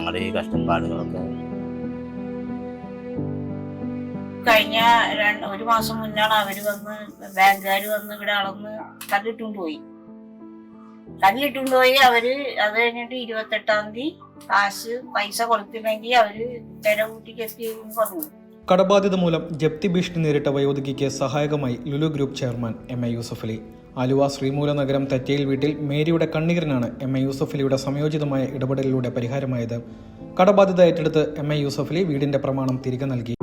ഞങ്ങളുടെ ഈ കഷ്ടപ്പാടുകളൊക്കെ കഴിഞ്ഞ രണ്ട് ഒരു മാസം മുന്നാണ് അവർ വന്ന് ബാങ്കുകാർ വന്ന് ഇവിടെ അളന്ന് കല്ലിട്ടുകൊണ്ട് പോയി. കല്ലിട്ടുകൊണ്ട് പോയി അവർ അത് കഴിഞ്ഞിട്ട് ഇരുപത്തെട്ടാം തീയതി കാശ് പൈസ കൊടുത്തില്ലെങ്കിൽ അവർ പെര കൂട്ടി കെത്തി പറഞ്ഞു. കടബാധ്യത മൂലം ജപ്തി ഭീഷണി നേരിട്ട വയോധികയ്ക്ക് സഹായകമായി Lulu group chairman M A Yusuffali. Ali Aluva Sreemoolanagaram Thettayil വീട്ടിൽ മേരിയുടെ കണ്ണീരിനാണ് എം എ യൂസഫലിയുടെ സംയോജിതമായ ഇടപെടലിലൂടെ പരിഹാരമായത്. കടബാധ്യത ഏറ്റെടുത്ത് എം എ യൂസഫലി വീടിന്റെ പ്രമാണം തിരികെ നൽകി.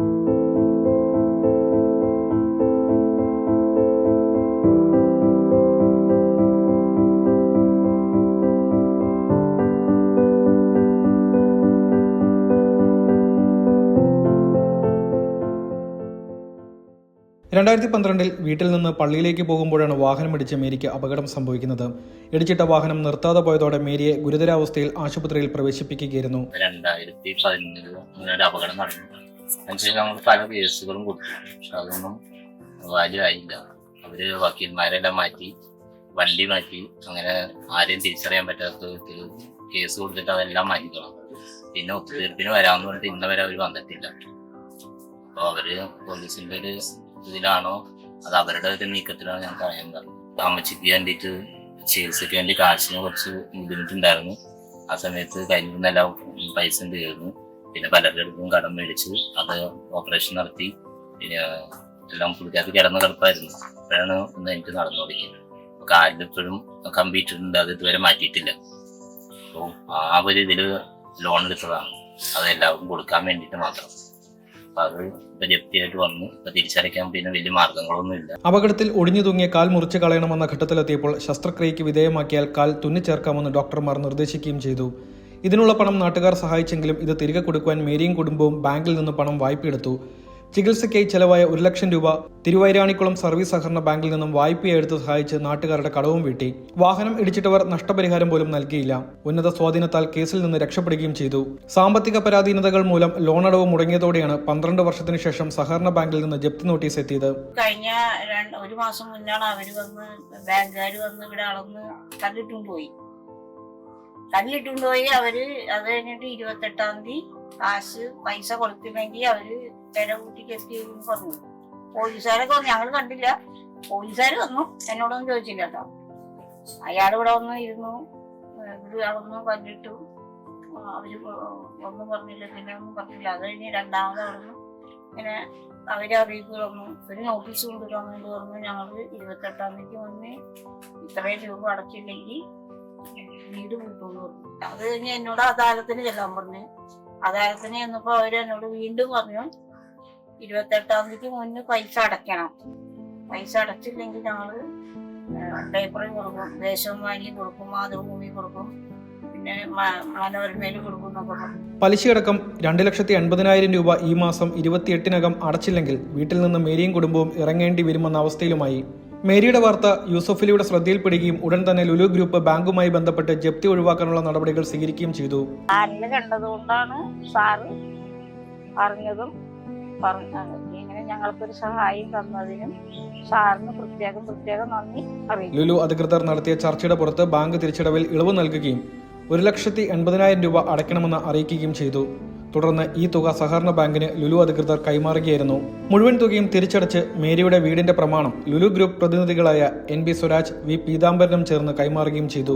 രണ്ടായിരത്തി പന്ത്രണ്ടിൽ വീട്ടിൽ നിന്ന് പള്ളിയിലേക്ക് പോകുമ്പോഴാണ് വാഹനം വാഹനമിടിച്ച് മേരിക്ക് അപകടം സംഭവിക്കുന്നത്. ഇടിച്ചിട്ട വാഹനം നിർത്താതെ പോയതോടെ മേരിയെ ഗുരുതരാവസ്ഥയിൽ ആശുപത്രിയിൽ പ്രവേശിപ്പിക്കുകയായിരുന്നു. രണ്ടായിരത്തി പതിനൊന്നിൽ ഇങ്ങനെ ഒരു അപകടം നടന്നു എന്നുവെച്ചാൽ നമ്മൾ പല കേസുകളും കൊടുത്തു. പക്ഷെ അതൊന്നും കാര്യമായില്ല. അവർ വക്കീൽമാരെല്ലാം മാറ്റി വണ്ടി മാറ്റി അങ്ങനെ ആരെയും തിരിച്ചറിയാൻ പറ്റാത്ത വിധത്തിൽ കേസ് കൊടുത്തിട്ട് അതെല്ലാം മാറ്റിക്കണം പിന്നെ ഒത്തുതീർപ്പിന് വരാമെന്ന് പറഞ്ഞിട്ട് ഇന്നവരെ അവർ വന്നിട്ടില്ല. അപ്പൊ അവർ പോലീസിന്റെ ഒരു ഇതിലാണോ? അത് അവരുടെ ഒരു നീക്കത്തിലാണ് ഞാൻ പറയാൻ പറഞ്ഞത് അമ്മച്ചിക്ക് വേണ്ടിയിട്ട് ചികിത്സയ്ക്ക് വേണ്ടി കാശിന് കുറച്ച് ബുദ്ധിമുട്ടുണ്ടായിരുന്നു. ആ സമയത്ത് കയ്യിൽ നിന്നെല്ലാം പൈസ തീർന്നു പിന്നെ പലരുടെ അടുത്തും കടം മേടിച്ച് അത് ഓപ്പറേഷൻ നടത്തി. പിന്നെ എല്ലാം പുള്ളിക്കാർക്ക് കിടന്ന കിടപ്പായിരുന്നു. അപ്പോഴാണ് ഒന്ന് എനിക്ക് നടന്നു തുടങ്ങിയത്. അപ്പൊ കാലിൽ ഇപ്പോഴും കമ്പിയിട്ടിട്ടുണ്ട് അത് ഇതുവരെ മാറ്റിയിട്ടില്ല. അപ്പോൾ ആ ഒരു ഇതിൽ ലോൺ എടുത്തതാണ്. അത് എല്ലാവർക്കും കൊടുക്കാൻ വേണ്ടിയിട്ട് മാത്രം. അത് ജപ്തിയായിട്ട് വന്നു. തിരിച്ചടയ്ക്കാൻ പിന്നെ വലിയ മാർഗങ്ങളൊന്നുമില്ല. അപകടത്തിൽ ഒടിഞ്ഞു തൂങ്ങിയ കാൽ മുറിച്ച് കളയണമെന്ന ഘട്ടത്തിലെത്തിയപ്പോൾ ശസ്ത്രക്രിയയ്ക്ക് വിധേയമാക്കിയാൽ കാൽ തുന്നിച്ചേർക്കാമെന്ന് ഡോക്ടർമാർ നിർദ്ദേശിക്കുകയും ചെയ്തു. ഇതിനുള്ള പണം നാട്ടുകാർ സഹായിച്ചെങ്കിലും ഇത് തിരികെ കൊടുക്കുവാൻ മേരിയും കുടുംബവും ബാങ്കിൽ നിന്ന് പണം വായ്പയെടുത്തു. ചികിത്സയ്ക്കായി ചെലവായ ഒരു ലക്ഷം രൂപ തിരുവൈരാണിക്കുളം സർവീസ് സഹകരണ ബാങ്കിൽ നിന്നും വായ്പയെടുത്ത് സഹായിച്ച് നാട്ടുകാരുടെ കടവും വീട്ടി. വാഹനം ഇടിച്ചിട്ടവർ നഷ്ടപരിഹാരം പോലും നൽകിയില്ല. ഉന്നത സ്വാധീനത്താൽ കേസിൽ നിന്ന് രക്ഷപ്പെടുകയും ചെയ്തു. സാമ്പത്തിക പരാധീനതകൾ മൂലം ലോണടവ് മുടങ്ങിയതോടെയാണ് പന്ത്രണ്ട് വർഷത്തിനു ശേഷം സഹകരണ ബാങ്കിൽ നിന്ന് ജപ്തി നോട്ടീസ് എത്തിയത്. കഴിഞ്ഞ ഒരു മാസം മുന്നാണ് അവർ വന്ന് ബാങ്കുകാർ വന്ന് ഇവിടെ അളന്ന് കല്ലിട്ടുകൊണ്ട് പോയി. കല്ലിട്ടുകൊണ്ട് പോയി അവർ അത് കഴിഞ്ഞിട്ട് ഇരുപത്തെട്ടാം തീയതി കാശ് പൈസ കൊടുത്തില്ലെങ്കിൽ അവർ പെര കൂട്ടിക്ക് ചെയ്തു പറഞ്ഞു പോലീസുകാരൊക്കെ വന്നു ഞങ്ങൾ കണ്ടില്ല. പോലീസുകാർ വന്നു. എന്നോടൊന്നും ചോദിച്ചില്ല കേട്ടോ. അയാൾ ഇവിടെ വന്ന് ഇരുന്നു. കല്ലിട്ടു ആ, അവർ ഒന്നും പറഞ്ഞില്ല. പിന്നെ ഒന്നും പറഞ്ഞില്ല. അത് കഴിഞ്ഞ് രണ്ടാമത് അവിടുന്ന് ഇങ്ങനെ അവരെ അറിയിപ്പ് തന്നു. ഒരു നോട്ടീസ് കൊണ്ടുവരാമെന്ന് പറഞ്ഞു ഞങ്ങൾ ഇരുപത്തെട്ടാം തീയതി വന്ന് ഇത്രയും രൂപ അടച്ചില്ലെങ്കിൽ വീട് വിട്ടുള്ളൂ അത് കഴിഞ്ഞ് എന്നോട് അദാലത്തിന് ചെല്ലാൻ പറഞ്ഞു. അദാലത്തിന് ചെന്നപ്പോ അവർ എന്നോട് വീണ്ടും പറഞ്ഞു ഇരുപത്തെട്ടാം തീയതി മുന്നേ പൈസ അടയ്ക്കണം. പൈസ അടച്ചില്ലെങ്കിൽ ഞങ്ങൾ പേപ്പറും കൊടുക്കും. ദേശവുമാനി കൊടുക്കും മാതൃഭൂമി കൊടുക്കും. പിന്നെ മനോരമയിൽ കൊടുക്കും പലിശയടക്കം രണ്ട് ലക്ഷത്തി എൺപതിനായിരം രൂപ ഈ മാസം ഇരുപത്തിയെട്ടിനകം അടച്ചില്ലെങ്കിൽ വീട്ടിൽ നിന്ന് മേരിയും കുടുംബവും ഇറങ്ങേണ്ടി വരുമെന്ന അവസ്ഥയിലുമായി. മേരിയുടെ വാർത്ത യൂസഫലിയുടെ ശ്രദ്ധയിൽപ്പെടുകയും ഉടൻ തന്നെ ലുലു ഗ്രൂപ്പ് ബാങ്കുമായി ബന്ധപ്പെട്ട് ജപ്തി ഒഴിവാക്കാനുള്ള നടപടികൾ സ്വീകരിക്കുകയും ചെയ്തു. കണ്ടതുകൊണ്ടാണ് സാറ് അറിഞ്ഞതും പറഞ്ഞ ഇങ്ങനെ ഞങ്ങൾക്കൊരു സഹായം തന്നതിനും സാറിന് പ്രത്യേകം പ്രത്യേകം നന്ദി ലുലു അധികൃതർ നടത്തിയ ചർച്ചയുടെ പുറത്ത് ബാങ്ക് തിരിച്ചടവിൽ ഇളവ് നൽകുകയും ഒരു ലക്ഷത്തി എൺപതിനായിരം രൂപ അടയ്ക്കണമെന്ന് അറിയിക്കുകയും ചെയ്തു. തുടർന്ന് ഈ തുക സഹകരണ ബാങ്കിന് ലുലു അധികൃതർ കൈമാറുകയായിരുന്നു. മുഴുവൻ തുകയും തിരിച്ചടച്ച് മേരിയുടെ വീടിന്റെ പ്രമാണം ലുലു ഗ്രൂപ്പ് പ്രതിനിധികളായ എൻ ബി സ്വരാജ് വി പീതാംബരനും ചേർന്ന് കൈമാറുകയും ചെയ്തു.